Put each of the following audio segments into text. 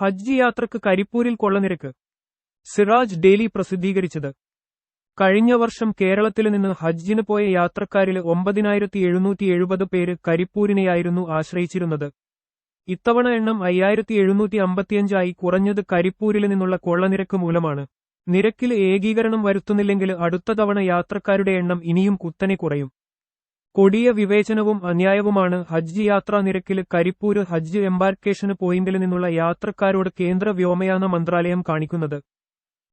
ഹജ്ജ് യാത്രയ്ക്ക് കരിപ്പൂരിൽ കൊള്ളനിരക്ക്. സിറാജ് ഡെയിലി പ്രസിദ്ധീകരിച്ചത്. കഴിഞ്ഞ വർഷം കേരളത്തിൽ നിന്ന് ഹജ്ജിന് പോയ യാത്രക്കാരിൽ ഒമ്പതിനായിരത്തി എഴുന്നൂറ്റി എഴുപത് പേര് കരിപ്പൂരിനെയായിരുന്നു ആശ്രയിച്ചിരുന്നത്. ഇത്തവണ എണ്ണം അയ്യായിരത്തി എഴുന്നൂറ്റി അമ്പത്തിയഞ്ചായി കുറഞ്ഞത് കരിപ്പൂരിൽ നിന്നുള്ള കൊള്ളനിരക്ക് മൂലമാണ്. നിരക്കിൽ ഏകീകരണം വരുത്തുന്നില്ലെങ്കിൽ അടുത്ത തവണ യാത്രക്കാരുടെ എണ്ണം ഇനിയും കുത്തനെ കുറയും. കൊടിയ വിവേചനവും അന്യായവുമാണ് ഹജ്ജ് യാത്രാ നിരക്കിൽ കരിപ്പൂര് ഹജ്ജ് എംബാർക്കേഷന് പോയിന്റിൽ നിന്നുള്ള യാത്രക്കാരോട് കേന്ദ്ര വ്യോമയാന മന്ത്രാലയം കാണിക്കുന്നത്.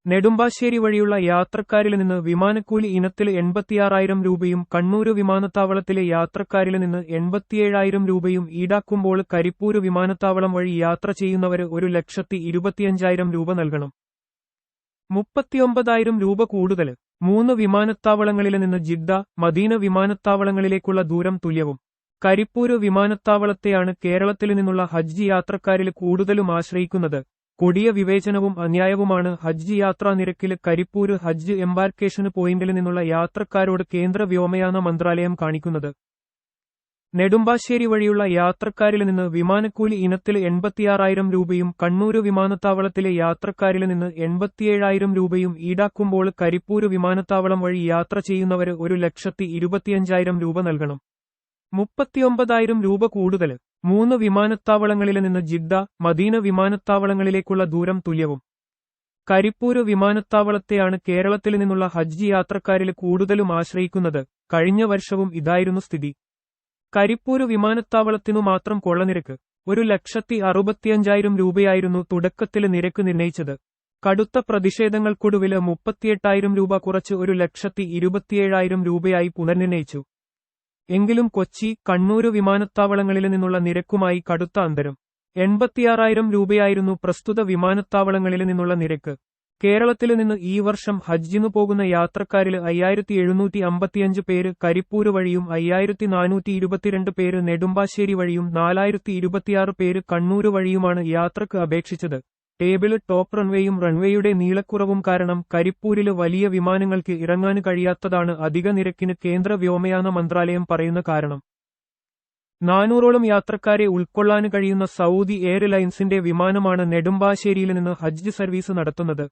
നെടുമ്പാശ്ശേരി വഴിയുള്ള യാത്രക്കാരിൽ നിന്ന് വിമാനക്കൂലി ഇനത്തിൽ എൺപത്തിയാറായിരം രൂപയും കണ്ണൂര് വിമാനത്താവളത്തിലെ യാത്രക്കാരിൽ നിന്ന് എൺപത്തിയേഴായിരം രൂപയും ഈടാക്കുമ്പോൾ കരിപ്പൂര് വിമാനത്താവളം വഴി യാത്ര ചെയ്യുന്നവര് ഒരു ലക്ഷത്തി ഇരുപത്തിയഞ്ചായിരം രൂപ നൽകണം. മുപ്പത്തിയൊമ്പതായിരം രൂപ കൂടുതൽ. മൂന്ന് വിമാനത്താവളങ്ങളിൽ നിന്ന് ജിദ്ദ മദീന വിമാനത്താവളങ്ങളിലേക്കുള്ള ദൂരം തുല്യവും. കരിപ്പൂര് വിമാനത്താവളത്തെയാണ് കേരളത്തിൽ നിന്നുള്ള ഹജ്ജ് യാത്രക്കാരിൽ കൂടുതലും ആശ്രയിക്കുന്നത്. കൊടിയ വിവേചനവും അന്യായവുമാണ് ഹജ്ജ് യാത്രാ നിരക്കിൽ കരിപ്പൂര് ഹജ്ജ് എംബാർക്കേഷന് പോയിന്റിൽ നിന്നുള്ള യാത്രക്കാരോട് കേന്ദ്ര വ്യോമയാന മന്ത്രാലയം കാണിക്കുന്നത്. നെടുമ്പാശ്ശേരി വഴിയുള്ള യാത്രക്കാരിൽ നിന്ന് വിമാനക്കൂലി ഇനത്തിൽ എൺപത്തിയാറായിരം രൂപയും കണ്ണൂര് വിമാനത്താവളത്തിലെ യാത്രക്കാരിൽ നിന്ന് എൺപത്തിയേഴായിരം രൂപയും ഈടാക്കുമ്പോൾ കരിപ്പൂര് വിമാനത്താവളം വഴി യാത്ര ചെയ്യുന്നവര് ഒരു ലക്ഷത്തി ഇരുപത്തിയഞ്ചായിരം രൂപ നൽകണം. മുപ്പത്തിയൊമ്പതായിരം രൂപ കൂടുതൽ. മൂന്ന് വിമാനത്താവളങ്ങളിൽ നിന്ന് ജിദ്ദ മദീന വിമാനത്താവളങ്ങളിലേക്കുള്ള ദൂരം തുല്യവും. കരിപ്പൂര് വിമാനത്താവളത്തെയാണ് കേരളത്തിൽ നിന്നുള്ള ഹജ്ജ് യാത്രക്കാരിൽ കൂടുതലും ആശ്രയിക്കുന്നത്. കഴിഞ്ഞ വർഷവും ഇതായിരുന്നു സ്ഥിതി. കരിപ്പൂര് വിമാനത്താവളത്തിനു മാത്രം കൊള്ളനിരക്ക്. ഒരു ലക്ഷത്തി അറുപത്തിയഞ്ചായിരം രൂപയായിരുന്നു തുടക്കത്തിൽ നിരക്ക് നിർണയിച്ചത് കടുത്ത പ്രതിഷേധങ്ങൾക്കൊടുവിൽ മുപ്പത്തിയെട്ടായിരം രൂപ കുറച്ച് ഒരു ലക്ഷത്തി ഇരുപത്തിയേഴായിരം രൂപയായി പുനർനിർണയിച്ചു എങ്കിലും കൊച്ചി കണ്ണൂര് വിമാനത്താവളങ്ങളിൽ നിന്നുള്ള നിരക്കുമായി കടുത്ത അന്തരം. എൺപത്തിയാറായിരം രൂപയായിരുന്നു പ്രസ്തുത വിമാനത്താവളങ്ങളിൽ നിന്നുള്ള നിരക്ക്. കേരളത്തിൽ നിന്ന് ഈ വർഷം ഹജ്ജിനു പോകുന്ന യാത്രക്കാരിൽ അയ്യായിരത്തി എഴുന്നൂറ്റി അമ്പത്തിയഞ്ച് പേര് കരിപ്പൂര് വഴിയും അയ്യായിരത്തി നാനൂറ്റി ഇരുപത്തിരണ്ട് പേര് നെടുമ്പാശ്ശേരി വഴിയും നാലായിരത്തി ഇരുപത്തിയാറ് പേര് കണ്ണൂര് വഴിയുമാണ് യാത്രയ്ക്ക് അപേക്ഷിച്ചത്. ടേബിൾ ടോപ്പ് റൺവേയും റൺവേയുടെ നീളക്കുറവും കാരണം കരിപ്പൂരിൽ വലിയ വിമാനങ്ങൾക്ക് ഇറങ്ങാൻ കഴിയാത്തതാണ് അധിക നിരക്കിന് കേന്ദ്ര വ്യോമയാന മന്ത്രാലയം പറയുന്ന കാരണം. നാനൂറോളം യാത്രക്കാരെ ഉൾക്കൊള്ളാൻ കഴിയുന്ന സൗദി എയർലൈൻസിന്റെ വിമാനമാണ് നെടുമ്പാശ്ശേരിയിൽ നിന്ന് ഹജ്ജ് സർവീസ് നടത്തുന്നത്.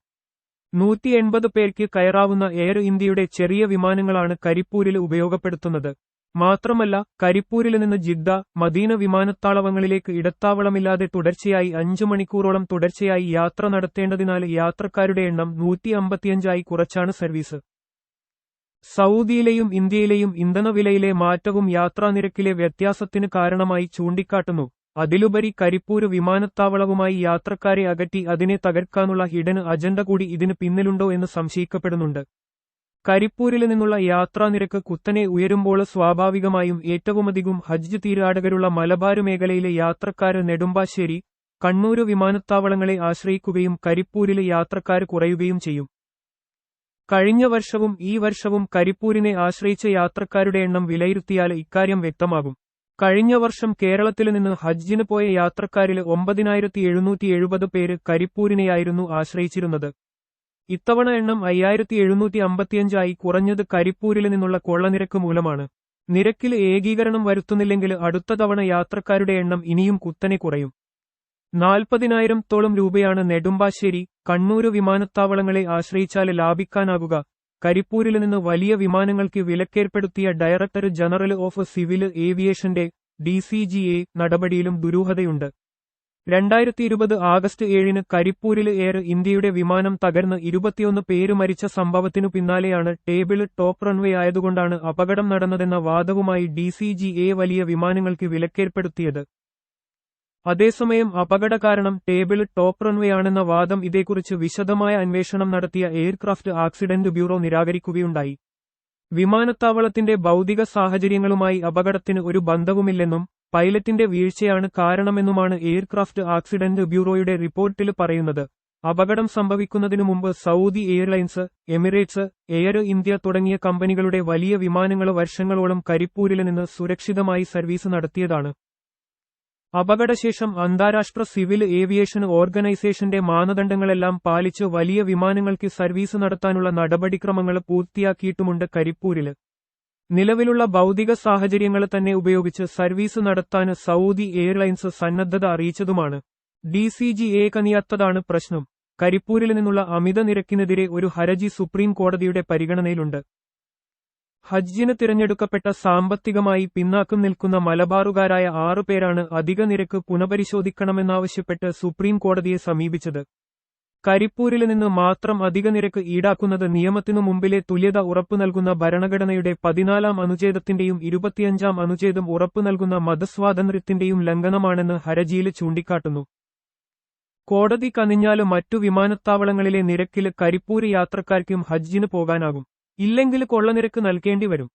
നൂറ്റി എൺപത് പേർക്ക് കയറാവുന്ന എയർ ഇന്ത്യയുടെ ചെറിയ വിമാനങ്ങളാണ് കരിപ്പൂരിൽ ഉപയോഗപ്പെടുത്തുന്നത്. മാത്രമല്ല കരിപ്പൂരിൽ നിന്ന് ജിദ്ദ മദീന വിമാനത്താവളങ്ങളിലേക്ക് ഇടത്താവളമില്ലാതെ തുടർച്ചയായി അഞ്ചു മണിക്കൂറോളം തുടർച്ചയായി യാത്ര നടത്തേണ്ടതിനാൽ യാത്രക്കാരുടെ എണ്ണം നൂറ്റി അമ്പത്തിയഞ്ചായി കുറച്ചാണ് സർവീസ്. സൗദിയിലെയും ഇന്ത്യയിലെയും ഇന്ധനവിലയിലെ മാറ്റവും യാത്രാനിരക്കിലെ വ്യത്യാസത്തിന് കാരണമായി ചൂണ്ടിക്കാട്ടുന്നു. അതിലുപരി കരിപ്പൂര് വിമാനത്താവളവുമായി യാത്രക്കാരെ അകറ്റി അതിനെ തകർക്കാനുള്ള ഹിഡൻ അജണ്ട കൂടി ഇതിന് പിന്നിലുണ്ടോ എന്ന് സംശയിക്കപ്പെടുന്നുണ്ട്. കരിപ്പൂരിൽ നിന്നുള്ള യാത്രാനിരക്ക് കുത്തനെ ഉയരുമ്പോൾ സ്വാഭാവികമായും ഏറ്റവുമധികം ഹജ്ജ് തീരാടകരുള്ള മലബാർ മേഖലയിലെ യാത്രക്കാര് നെടുമ്പാശ്ശേരി കണ്ണൂര് വിമാനത്താവളങ്ങളെ ആശ്രയിക്കുകയും കരിപ്പൂരിലെ യാത്രക്കാർ കുറയുകയും ചെയ്യും. കഴിഞ്ഞ വർഷവും ഈ വർഷവും കരിപ്പൂരിനെ ആശ്രയിച്ച യാത്രക്കാരുടെ എണ്ണം വിലയിരുത്തിയാൽ ഇക്കാര്യം വ്യക്തമാകും. കഴിഞ്ഞ വർഷം കേരളത്തിൽ നിന്ന് ഹജ്ജിന് പോയ യാത്രക്കാരിൽ ഒമ്പതിനായിരത്തി എഴുന്നൂറ്റി എഴുപത് പേര് കരിപ്പൂരിനെയായിരുന്നു ആശ്രയിച്ചിരുന്നത്. ഇത്തവണ എണ്ണം അയ്യായിരത്തി എഴുന്നൂറ്റി അമ്പത്തിയഞ്ചായി കുറഞ്ഞത് കരിപ്പൂരിൽ നിന്നുള്ള കൊള്ളനിരക്ക് മൂലമാണ്. നിരക്കിൽ ഏകീകരണം വരുത്തുന്നില്ലെങ്കിൽ അടുത്ത തവണ യാത്രക്കാരുടെ എണ്ണം ഇനിയും കുത്തനെ കുറയും. നാൽപ്പതിനായിരത്തോളം രൂപയാണ് നെടുമ്പാശ്ശേരി കണ്ണൂര് വിമാനത്താവളങ്ങളെ ആശ്രയിച്ചാൽ ലാഭിക്കാനാകുക കരിപ്പൂരിൽ നിന്ന് വലിയ വിമാനങ്ങൾക്ക് വിലക്കേർപ്പെടുത്തിയ ഡയറക്ടർ ജനറൽ ഓഫ് സിവിൽ ഏവിയേഷന്റെ ഡിസിജിഎ നടപടിയിലും ദുരൂഹതയുണ്ട്. രണ്ടായിരത്തി ഇരുപത് ആഗസ്റ്റ് ഏഴിന് കരിപ്പൂരിൽ എയർ ഇന്ത്യയുടെ വിമാനം തകർന്ന് ഇരുപത്തിയൊന്ന് പേര് മരിച്ച സംഭവത്തിനു പിന്നാലെയാണ് ടേബിൾ ടോപ്പ് റൺവേ ആയതുകൊണ്ടാണ് അപകടം നടന്നതെന്ന വാദവുമായി ഡിസിജിഎ വലിയ വിമാനങ്ങൾക്ക് വിലക്കേർപ്പെടുത്തിയത്. അതേസമയം അപകട കാരണം ടേബിൾ ടോപ്പ് റൺവേ ആണെന്ന വാദം ഇതേക്കുറിച്ച് വിശദമായ അന്വേഷണം നടത്തിയ എയർക്രാഫ്റ്റ് ആക്സിഡന്റ് ബ്യൂറോ നിരാകരിക്കുകയുണ്ടായി. വിമാനത്താവളത്തിന്റെ ഭൗതിക സാഹചര്യങ്ങളുമായി അപകടത്തിന് ഒരു ബന്ധവുമില്ലെന്നും പൈലറ്റിന്റെ വീഴ്ചയാണ് കാരണമെന്നുമാണ് എയർക്രാഫ്റ്റ് ആക്സിഡന്റ് ബ്യൂറോയുടെ റിപ്പോർട്ടിൽ പറയുന്നത്. അപകടം സംഭവിക്കുന്നതിനു മുമ്പ് Saudi airlines Emirates Air India തുടങ്ങിയ കമ്പനികളുടെ വലിയ വിമാനങ്ങൾ വർഷങ്ങളോളം കരിപ്പൂരിൽ നിന്ന് സുരക്ഷിതമായി സർവീസ് നടത്തിയതാണ്. അപകടശേഷം അന്താരാഷ്ട്ര സിവിൽ ഏവിയേഷൻ ഓർഗനൈസേഷന്റെ മാനദണ്ഡങ്ങളെല്ലാം പാലിച്ച് വലിയ വിമാനങ്ങൾക്ക് സർവീസ് നടത്താനുള്ള നടപടിക്രമങ്ങൾ പൂർത്തിയാക്കിയിട്ടുമുണ്ട് കരിപ്പൂരിൽ നിലവിലുള്ള ഭൌതിക സാഹചര്യങ്ങൾ തന്നെ ഉപയോഗിച്ച് സർവീസ് നടത്താൻ സൗദി എയർലൈൻസ് സന്നദ്ധത അറിയിച്ചതുമാണ്. ഡി സി ജി ഏകനിയാത്തതാണ് പ്രശ്നം. കരിപ്പൂരിൽ നിന്നുള്ള അമിത നിരക്കിനെതിരെ ഒരു ഹരജി സുപ്രീം കോടതിയുടെ പരിഗണനയിലുണ്ട്. ഹജ്ജിന് തിരഞ്ഞെടുക്കപ്പെട്ട സാമ്പത്തികമായി പിന്നാക്കം നിൽക്കുന്ന മലബാറുകാരായ ആറുപേരാണ് അധിക നിരക്ക് പുനപരിശോധിക്കണമെന്നാവശ്യപ്പെട്ട് സുപ്രീം കോടതിയെ സമീപിച്ചത്. കരിപ്പൂരിൽ നിന്ന് മാത്രം അധിക നിരക്ക് ഈടാക്കുന്നത് നിയമത്തിനു മുമ്പിലെ തുല്യത ഉറപ്പു നൽകുന്ന ഭരണഘടനയുടെ പതിനാലാം അനുച്ഛേദത്തിന്റെയും ഇരുപത്തിയഞ്ചാം അനുച്ഛേദം ഉറപ്പു നൽകുന്ന മതസ്വാതന്ത്ര്യത്തിന്റെയും ലംഘനമാണെന്ന് ഹരജിയിൽ ചൂണ്ടിക്കാട്ടുന്നു. കോടതി കനിഞ്ഞാലും മറ്റു വിമാനത്താവളങ്ങളിലെ നിരക്കിൽ കരിപ്പൂര് യാത്രക്കാർക്കും ഹജ്ജിന് പോകാനാകും. ഇല്ലെങ്കിൽ കൊള്ളനിരക്ക് നൽകേണ്ടി വരും